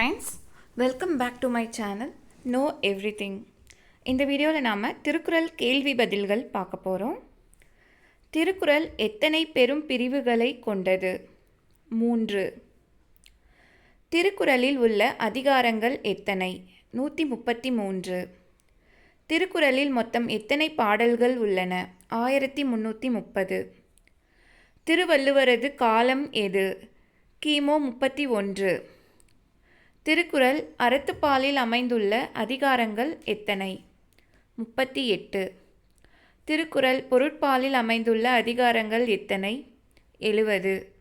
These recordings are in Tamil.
Friends welcome back to my channel no everything இந்த வீடியோவில் நாம் திருக்குறள் கேள்வி பதில்கள் பார்க்க போகிறோம் திருக்குறள் எத்தனை பெரும் பிரிவுகளை கொண்டது? மூன்று. திருக்குறளில் உள்ள அதிகாரங்கள் எத்தனை? நூற்றி முப்பத்தி மூன்று. திருக்குறளில் மொத்தம் எத்தனை பாடல்கள் உள்ளன? ஆயிரத்தி முந்நூற்றி முப்பது. திருவள்ளுவரது காலம் எது? கிமு முப்பத்தி ஒன்று. திருக்குறள் அறத்துப்பாலில் அமைந்துள்ள அதிகாரங்கள் எத்தனை? முப்பத்தி எட்டு. திருக்குறள் பொருட்பாலில் அமைந்துள்ள அதிகாரங்கள் எத்தனை? எழுவது.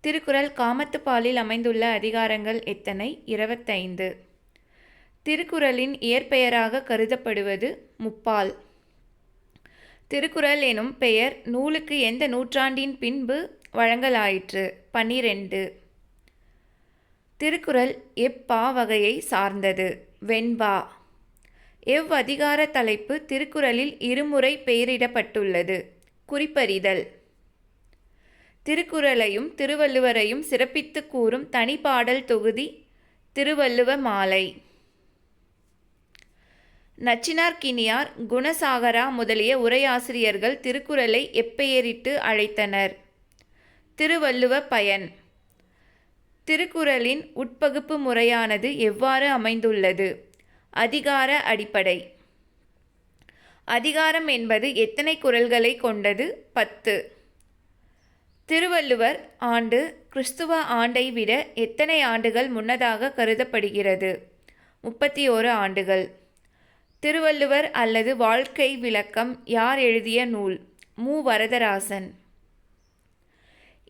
திருக்குறள் காமத்துப்பாலில் அமைந்துள்ள அதிகாரங்கள் எத்தனை? இருபத்தைந்து. திருக்குறளின் இயற்பெயராக கருதப்படுவது முப்பால். திருக்குறள் எனும் பெயர் நூலுக்கு எந்த நூற்றாண்டின் பின்பு வழங்கலாயிற்று? பன்னிரெண்டு. திருக்குறள் எப்பா வகையை சார்ந்தது? வெண்பா. எவ்வதிகார தலைப்பு திருக்குறளில் இருமுறை பெயரிடப்பட்டுள்ளது? குறிப்பறிதல். திருக்குறளையும் திருவள்ளுவரையும் சிறப்பித்து கூறும் தனிப்பாடல் தொகுதி திருவள்ளுவ மாலை. நச்சினார்கினியார் குணசாகரா முதலிய உரையாசிரியர்கள் திருக்குறளை எப்பெயரிட்டு அழைத்தனர். திருவள்ளுவ பயன். திருக்குறளின் உட்பகுப்பு முறையானது எவ்வாறு அமைந்துள்ளது? அதிகார அடிப்படை. அதிகாரம் என்பது எத்தனை குரல்களை கொண்டது? பத்து. திருவள்ளுவர் ஆண்டு கிறிஸ்துவ ஆண்டை விட எத்தனை ஆண்டுகள் முன்னதாக கருதப்படுகிறது? முப்பத்தி ஓரு ஆண்டுகள். திருவள்ளுவர் அல்லது வாழ்க்கை விளக்கம் யார் எழுதிய நூல்? மு. வரதராசன்.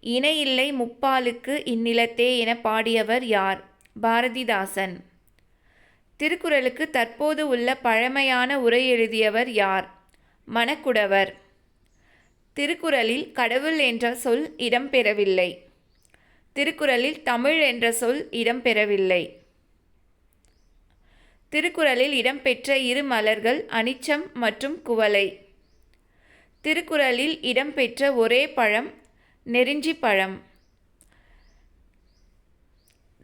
இணையில்லை முப்பாலுக்கு இந்நிலத்தே என பாடியவர் யார்? பாரதிதாசன். திருக்குறளுக்கு தற்போது உள்ள பழமையான உரை எழுதியவர் யார்? மணக்குடவர். திருக்குறளில் கடவுள் என்ற சொல் இடம்பெறவில்லை திருக்குறளில் தமிழ் என்ற சொல் இடம்பெறவில்லை திருக்குறளில் இடம்பெற்ற இரு மலர்கள் அனிச்சம் மற்றும் குவளை. திருக்குறளில் இடம்பெற்ற ஒரே பழம் நெருஞ்சி பழம்.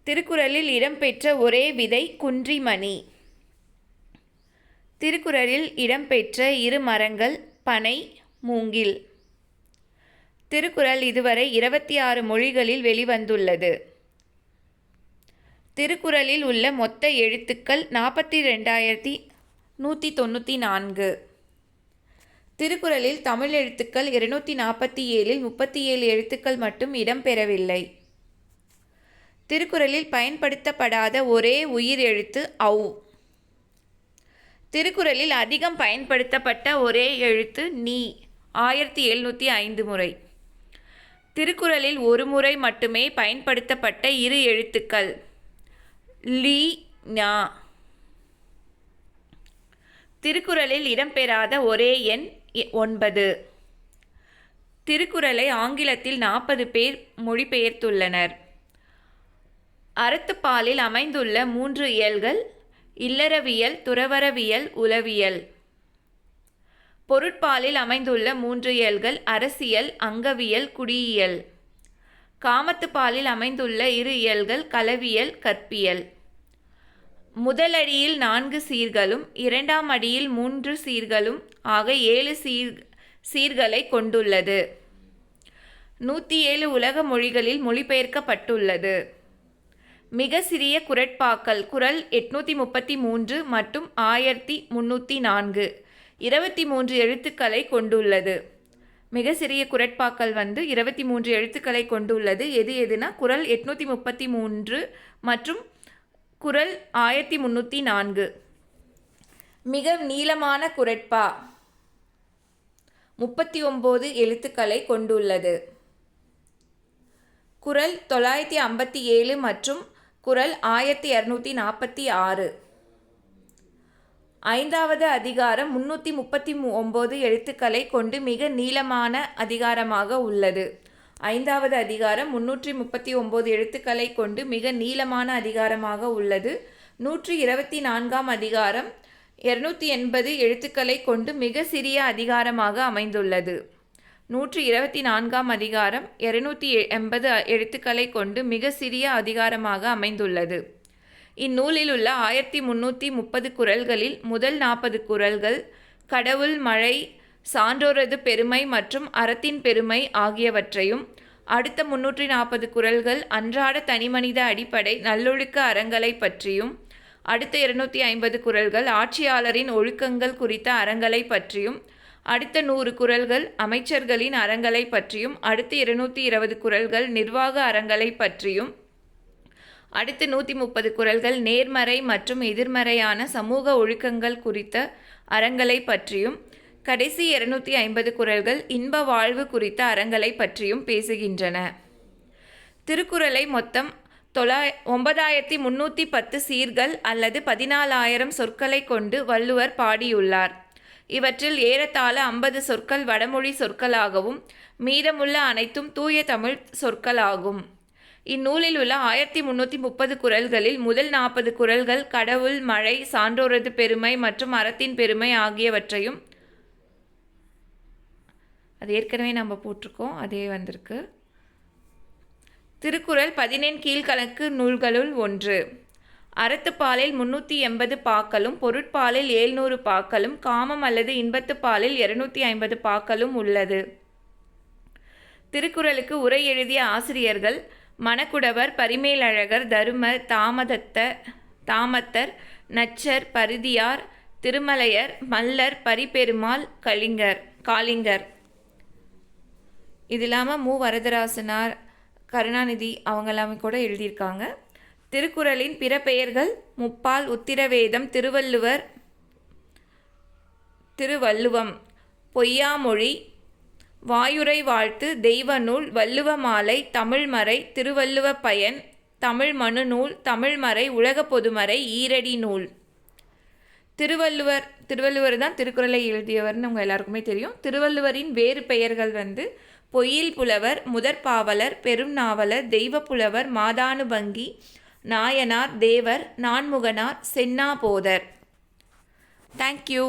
திருக்குறளில் இடம்பெற்ற ஒரே விதை குன்றிமணி. திருக்குறளில் இடம்பெற்ற இரு மரங்கள் பனை மூங்கில். திருக்குறள் இதுவரை இருபத்தி ஆறு மொழிகளில் வெளிவந்துள்ளது. திருக்குறளில் உள்ள மொத்த எழுத்துக்கள் நாற்பத்தி ரெண்டாயிரத்தி நூற்றி தொண்ணூற்றி நான்கு. திருக்குறளில் தமிழ் எழுத்துக்கள் இருநூற்றி நாற்பத்தி ஏழில் முப்பத்தி ஏழு எழுத்துக்கள் மட்டும் இடம்பெறவில்லை திருக்குறளில் பயன்படுத்தப்படாத ஒரே உயிர் எழுத்து ஔ. திருக்குறளில் அதிகம் பயன்படுத்தப்பட்ட ஒரே எழுத்து நீ. ஆயிரத்தி எழுநூற்றி ஐந்து முறை. திருக்குறளில் ஒரு முறை மட்டுமே பயன்படுத்தப்பட்ட இரு எழுத்துக்கள். லீ ஞா. திருக்குறளில் இடம்பெறாத ஒரே எண் ஒன்பது. திருக்குறளை ஆங்கிலத்தில் நாற்பது பேர் மொழிபெயர்த்துள்ளனர். அறத்துப்பாலில் அமைந்துள்ள மூன்று இயல்கள் இல்லறவியல் துறவரவியல் உளவியல். பொருட்பாலில் அமைந்துள்ள மூன்று இயல்கள் அரசியல் அங்கவியல் குடியியல். காமத்துப்பாலில் அமைந்துள்ள இரு இயல்கள் களவியல் கற்பியல். முதலடியில் நான்கு சீர்களும் இரண்டாம் அடியில் மூன்று சீர்களும் ஆக ஏழு சீர் சீர்களை கொண்டுள்ளது. நூற்றி ஏழு உலக மொழிகளில் மொழிபெயர்க்கப்பட்டுள்ளது. மிக சிறிய குரட்பாக்கள் குரல் எட்நூற்றி முப்பத்தி மூன்று மற்றும் ஆயிரத்தி முன்னூற்றி நான்கு இருபத்தி மூன்று எழுத்துக்களை கொண்டுள்ளது. மிக சிறிய குரட்பாக்கள் வந்து இருபத்தி மூன்று எழுத்துக்களை கொண்டுள்ளது. எது எதுனா குரல் எட்நூற்றி முப்பத்தி மூன்று மற்றும் குரல் ஆயிரத்தி முன்னூற்றி நான்கு. மிக நீளமான குரட்பா. முப்பத்தி ஒம்பது எழுத்துக்களை கொண்டுள்ளது. குரல் தொள்ளாயிரத்தி ஐம்பத்தி ஏழு மற்றும் குரல் ஆயிரத்தி இரநூத்தி நாற்பத்தி ஆறு. ஐந்தாவது அதிகாரம் முன்னூற்றி முப்பத்தி ஒம்பது எழுத்துக்களை கொண்டு மிக நீளமான அதிகாரமாக உள்ளது. ஐந்தாவது அதிகாரம் முன்னூற்றி முப்பத்தி ஒம்பது எழுத்துக்களை கொண்டு மிக நீளமான அதிகாரமாக உள்ளது. நூற்றி இருபத்தி நான்காம் அதிகாரம் இருநூற்றி எண்பது எழுத்துக்களை கொண்டு மிக சிறிய அதிகாரமாக அமைந்துள்ளது. நூற்றி இருபத்தி நான்காம் அதிகாரம் இருநூற்றி எண்பது எழுத்துக்களை கொண்டு மிக சிறிய அதிகாரமாக அமைந்துள்ளது. இந்நூலில் உள்ள ஆயிரத்தி முன்னூற்றி முப்பது குறள்களில் முதல் நாற்பது குறள்கள் கடவுள் மழை சான்றோரது பெருமை மற்றும் அறத்தின் பெருமை ஆகியவற்றையும் அடுத்த முன்னூற்றி நாற்பது குறள்கள் அன்றாட தனிமனித அடிப்படை நல்லொழுக்க அறங்களை பற்றியும் அடுத்த இருநூற்றி ஐம்பது குரல்கள் ஆட்சியாளரின் ஒழுக்கங்கள் குறித்த அறங்களை பற்றியும் அடுத்த நூறு குரல்கள் அமைச்சர்களின் அறங்களை பற்றியும் அடுத்த இருநூற்றி இருபது குறள்கள் நிர்வாக அறங்களை பற்றியும் அடுத்து நூற்றி முப்பது குறள்கள் நேர்மறை மற்றும் எதிர்மறையான சமூக ஒழுக்கங்கள் குறித்த அறங்களை பற்றியும் கடைசி இருநூற்றி ஐம்பது குறள்கள் இன்ப வாழ்வு குறித்த அறங்களை பற்றியும் பேசுகின்றன. திருக்குறளை மொத்தம் தொள்ளாய் ஒன்பதாயிரத்தி முன்னூற்றி பத்து சீர்கள் அல்லது பதினாலாயிரம் சொற்களை கொண்டு வள்ளுவர் பாடியுள்ளார். இவற்றில் ஏறத்தாழ ஐம்பது சொற்கள் வடமொழி சொற்களாகவும் மீதமுள்ள அனைத்தும் தூய தமிழ் சொற்களாகும். இந்நூலில் உள்ள ஆயிரத்தி முன்னூற்றி முப்பது குறள்களில் முதல் நாற்பது குறள்கள் கடவுள் மழை சான்றோரது பெருமை மற்றும் அறத்தின் பெருமை ஆகியவற்றையும் அது ஏற்கனவே நம்ம போட்டிருக்கோம் அதே வந்திருக்கு. திருக்குறள் பதினெண் கீழ்கணக்கு நூல்களுள் ஒன்று. அறத்துப்பாலில் முந்நூற்றி எண்பது பாக்களும் பொருட்பாலில் ஏழ்நூறு பாக்களும் காமம் அல்லது இன்பத்துப்பாலில் இருநூற்றி ஐம்பது பாக்களும் உள்ளது. திருக்குறளுக்கு உரை எழுதிய ஆசிரியர்கள் மணக்குடவர் பரிமேலழகர் தருமர் தாமதத்த தாமத்தர் நச்சர் பரிதியார் திருமலையர் மல்லர் பரிபெருமாள் கலிங்கர் காளிங்கர். இது இல்லாமல் மு. வரதராசனார் கருணாநிதி அவங்கெல்லாமே கூட எழுதியிருக்காங்க. திருக்குறளின் பிற பெயர்கள் முப்பால் உத்திரவேதம் திருவள்ளுவர் திருவள்ளுவம் பொய்யாமொழி வாயுரை வாழ்த்து தெய்வ நூல் வள்ளுவ மாலை தமிழ்மறை திருவள்ளுவ பயன் தமிழ் மனு நூல் தமிழ்மறை உலக பொதுமறை ஈரடி நூல். திருவள்ளுவர் திருவள்ளுவர் தான் திருக்குறளை எழுதியவர்னு உங்கள் எல்லாருக்குமே தெரியும். திருவள்ளுவரின் வேறு பெயர்கள் வந்து பொய்யில் புலவர் முதற்பாவலர் பெரும் நாவலர் தெய்வ புலவர் மாதானுபங்கி நாயனார் தேவர் நான்முகனார் சென்னா போதர். தேங்க்யூ